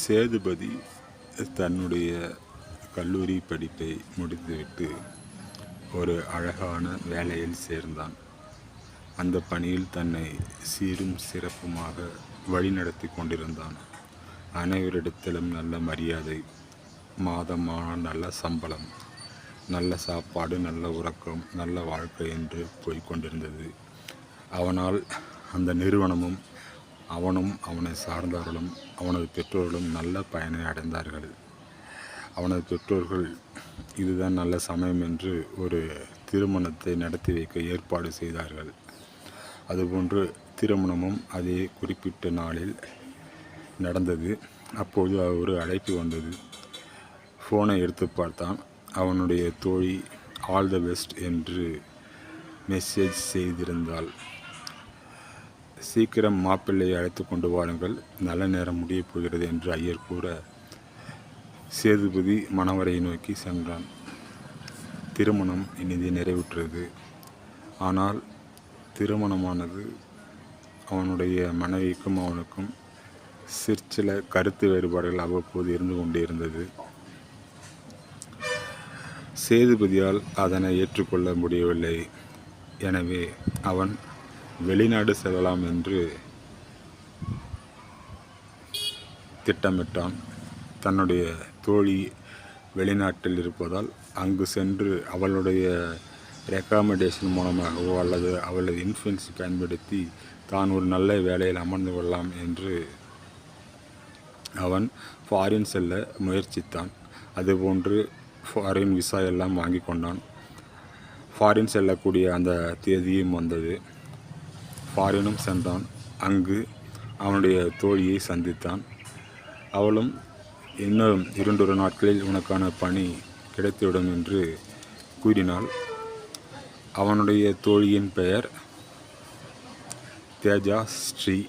சேதுபதி தன்னுடைய கல்லூரி படிப்பை முடித்துவிட்டு ஒரு அழகான வேலையில் சேர்ந்தான். அந்த பணியில் தன்னை சீரும் சிறப்புமாக வழிநடத்தி கொண்டிருந்தான். அனைவரிடத்திலும் நல்ல மரியாதை மாதமான நல்ல சம்பளம் நல்ல சாப்பாடு நல்ல உறக்கம் நல்ல வாழ்க்கை என்று போய்கொண்டிருந்தது அவனால் அந்த நிறுவனமும் அவனும் அவனை சார்ந்தவர்களும் அவனது பெற்றோர்களும் நல்ல பயனை அடைந்தார்கள். அவனது பெற்றோர்கள் இதுதான் நல்ல சமயம் என்று ஒரு திருமணத்தை நடத்தி வைக்க ஏற்பாடு செய்தார்கள். அதுபோன்று திருமணமும் அதே குறிப்பிட்ட நாளில் நடந்தது. அப்போது ஒரு அழைப்பு வந்தது. ஃபோனை எடுத்து பார்த்தான். அவனுடைய தோழி ஆல் த பெஸ்ட் என்று மெசேஜ் செய்திருந்தாள். சீக்கிரம் மாப்பிள்ளையை அழைத்து கொண்டு வாருங்கள். நல்ல நேரம் முடியப் போகிறது என்று ஐயர் கூற சேதுபதி மணவரை நோக்கி சென்றான். திருமணம் இனிதே நிறைவுற்றது. ஆனால் திருமணமானது அவனுடைய மனைவிக்கும் அவனுக்கும் சிற்சில கருத்து வேறுபாடுகள் அவ்வப்போது இருந்து கொண்டே இருந்தது. சேதுபதியால் அதனை ஏற்றுக்கொள்ள முடியவில்லை. எனவே அவன் வெளிநாடு செல்லலாம் என்று திட்டமிட்டான். தன்னுடைய தோழி வெளிநாட்டில் இருப்பதால் அங்கு சென்று அவளுடைய ரெக்கமெண்டேஷன் மூலமாகவோ அல்லது அவளது இன்ஃப்ளூயன்ஸ் பயன்படுத்தி தான் ஒரு நல்ல வேலையில் அமர்ந்து கொள்ளலாம் என்று அவன் ஃபாரின் செல்ல முயற்சித்தான். அதுபோன்று ஃபாரின் விசா எல்லாம் வாங்கி கொண்டான். ஃபாரின் செல்லக்கூடிய அந்த தேதியும் வந்தது. ஃபாரினும் சென்றான். அங்கு அவனுடைய தோழியை சந்தித்தான். அவளும் இன்னும் இரண்டொரு நாட்களில் உனக்கான பணி கிடைத்துவிடும் என்று கூறினாள். அவனுடைய தோழியின் பெயர் தேஜா ஸ்ரீ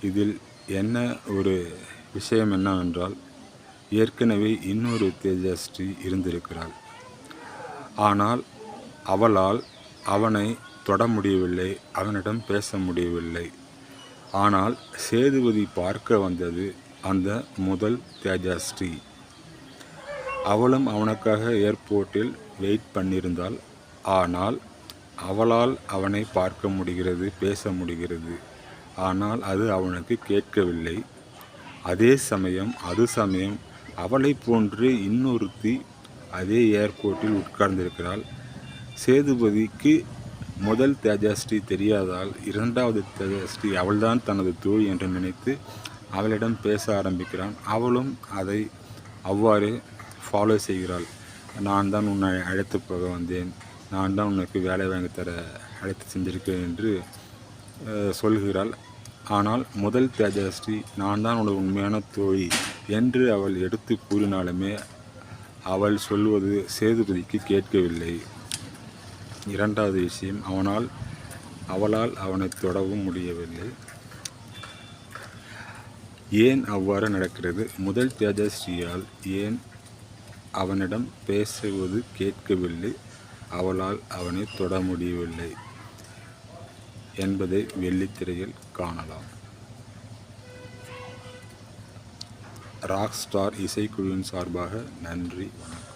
இதில் என்ன ஒரு விஷயம் என்னவென்றால் ஏற்கனவே இன்னொரு தேஜஸ்ரீ இருந்திருக்கிறாள். ஆனால் அவளால் அவனை தொட முடியவில்லை அவனிடம் பேச முடியவில்லை. ஆனால் சேதுபதி பார்க்க வந்தது அந்த முதல் தேஜஸ்ரீ. அவளும் அவனுக்காக ஏர்போர்ட்டில் வெயிட் பண்ணியிருந்தாள். ஆனால் அவளால் அவனை பார்க்க முடிகிறது பேச முடிகிறது. ஆனால் அது அவனுக்கு கேட்கவில்லை. அதே சமயம் அது சமயம் அவளை போன்று இன்னொருத்தி அதே ஏர்போர்ட்டில் உட்கார்ந்திருக்கிறாள். சேதுபதிக்கு முதல் தேஜஸ்ரீ தெரியாதால் இரண்டாவது தேஜஸ்ரீ அவள்தான் தனது தோழி என்று நினைத்து அவளிடம் பேச ஆரம்பிக்கிறான். அவளும் அதை அவ்வாறு ஃபாலோ செய்கிறாள். நான் தான் உன்னை அழைத்து போக வந்தேன். நான் தான் உனக்கு வேலை வாங்கி தர அழைத்து செஞ்சிருக்கேன் என்று சொல்கிறாள். ஆனால் முதல் தேஜஸ்ரீ நான் தான் உனது உண்மையான தோழி என்று அவள் எடுத்து கூறினாலுமே அவள் சொல்வது சேதுபதிக்கு கேட்கவில்லை. இரண்டாவது விஷயம் அவனால் அவளால் அவனை தொடவும் முடியவில்லை. ஏன் அவ்வாறு நடக்கிறது? முதல் தேஜஸ்ரீயால் ஏன் அவனிடம் பேசுவது கேட்கவில்லை? அவளால் அவனை தொட முடியவில்லை என்பதை வெள்ளித்திரையில் காணலாம். ராக் ஸ்டார் இசைக்குழுவின் சார்பாக நன்றி வணக்கம்.